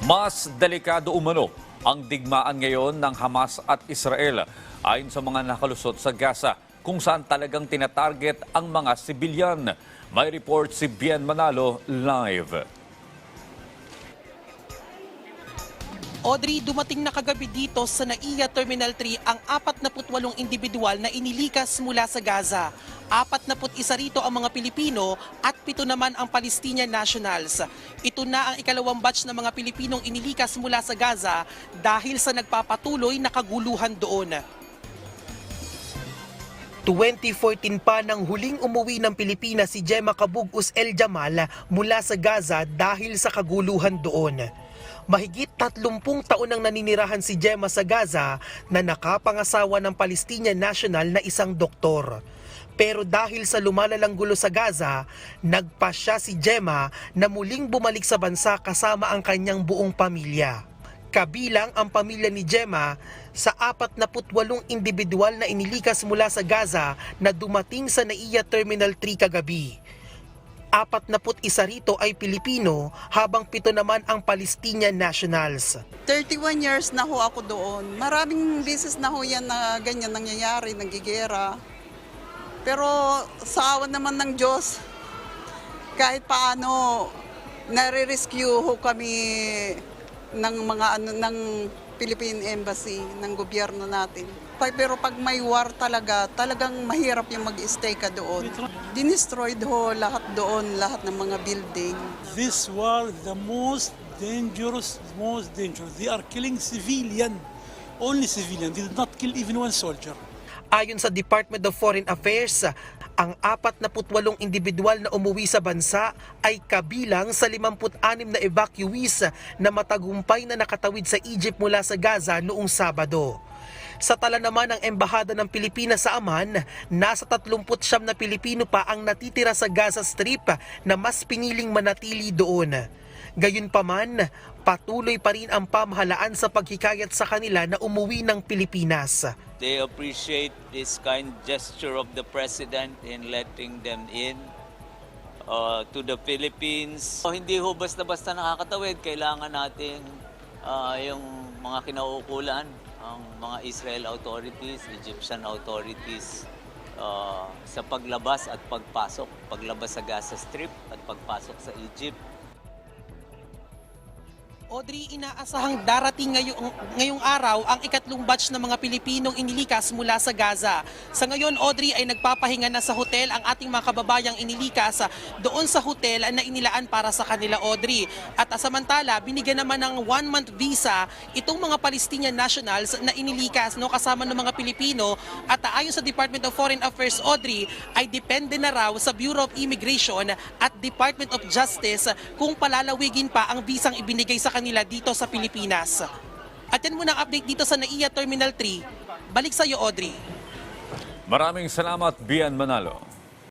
Mas delikado umano ang digmaan ngayon ng Hamas at Israel ayon sa mga nakalusot sa Gaza kung saan talagang tinatarget ang mga sibilyan. May report si Bien Manalo live. Audrey, dumating na kagabi dito sa NAIA Terminal 3 ang 48 individual na inilikas mula sa Gaza. 41 rito ang mga Pilipino at pito naman ang Palestinian nationals. Ito na ang ikalawang batch ng mga Pilipinong inilikas mula sa Gaza dahil sa nagpapatuloy na kaguluhan doon. 2014 pa nang huling umuwi ng Pilipinas si Gemma Kabugus El Jamal mula sa Gaza dahil sa kaguluhan doon. Mahigit 30 taon nang naninirahan si Gemma sa Gaza na nakapangasawa ng Palestinian national na isang doktor. Pero dahil sa lumalalang gulo sa Gaza, nagpasya si Gemma na muling bumalik sa bansa kasama ang kanyang buong pamilya. Kabilang ang pamilya ni Gemma sa 48 individual na inilikas mula sa Gaza na dumating sa NAIA Terminal 3 kagabi. 41 rito ay Pilipino habang pito naman ang Palestinian nationals. 31 years na ho ako doon. Maraming beses na ho yan na ganyan nangyayari, nagigera. Pero sa awan naman ng Diyos, kahit paano, nare-rescue ho kami ng mga ano ng Philippine Embassy, ng gobyerno natin. Pa- Pero pag may war talaga, talagang mahirap yung mag-stay ka doon. Dinestroyed ho lahat doon, lahat ng mga building. This war, the most dangerous, most dangerous. They are killing civilian, only civilian. They did not kill even one soldier. Ayon sa Department of Foreign Affairs, ang 48 individual na umuwi sa bansa ay kabilang sa 56 na evacuees na matagumpay na nakatawid sa Egypt mula sa Gaza noong Sabado. Sa tala naman ng Embahada ng Pilipinas sa Aman, nasa 39 na Pilipino pa ang natitira sa Gaza Strip na mas piniling manatili doon. Gayunpaman, patuloy pa rin ang pamahalaan sa paghikayat sa kanila na umuwi ng Pilipinas. They appreciate this kind gesture of the president in letting them in uh, to the Philippines. So, hindi ho basta-basta nakakatawid. Kailangan natin uh, yung mga kinauukulan, ang mga Israel authorities, Egyptian authorities, uh, sa paglabas at pagpasok. Paglabas sa Gaza Strip at pagpasok sa Egypt. Audrey, inaasahang darating ngayong, ngayong araw ang ikatlong batch ng mga Pilipinong inilikas mula sa Gaza. Sa ngayon, Audrey ay nagpapahinga na sa hotel ang ating mga kababayang inilikas doon sa hotel na inilaan para sa kanila, Audrey. At ah, samantala, binigyan naman ng one-month visa itong mga Palestinian nationals na inilikas no, kasama ng mga Pilipino. At ah, ayon sa Department of Foreign Affairs, Audrey, ay depende na raw sa Bureau of Immigration at Department of Justice kung palalawigin pa ang visang ibinigay sa kanila dito sa Pilipinas. At yan muna ang update dito sa NAIA Terminal 3. Balik sa iyo, Audrey. Maraming salamat, Bien Manalo.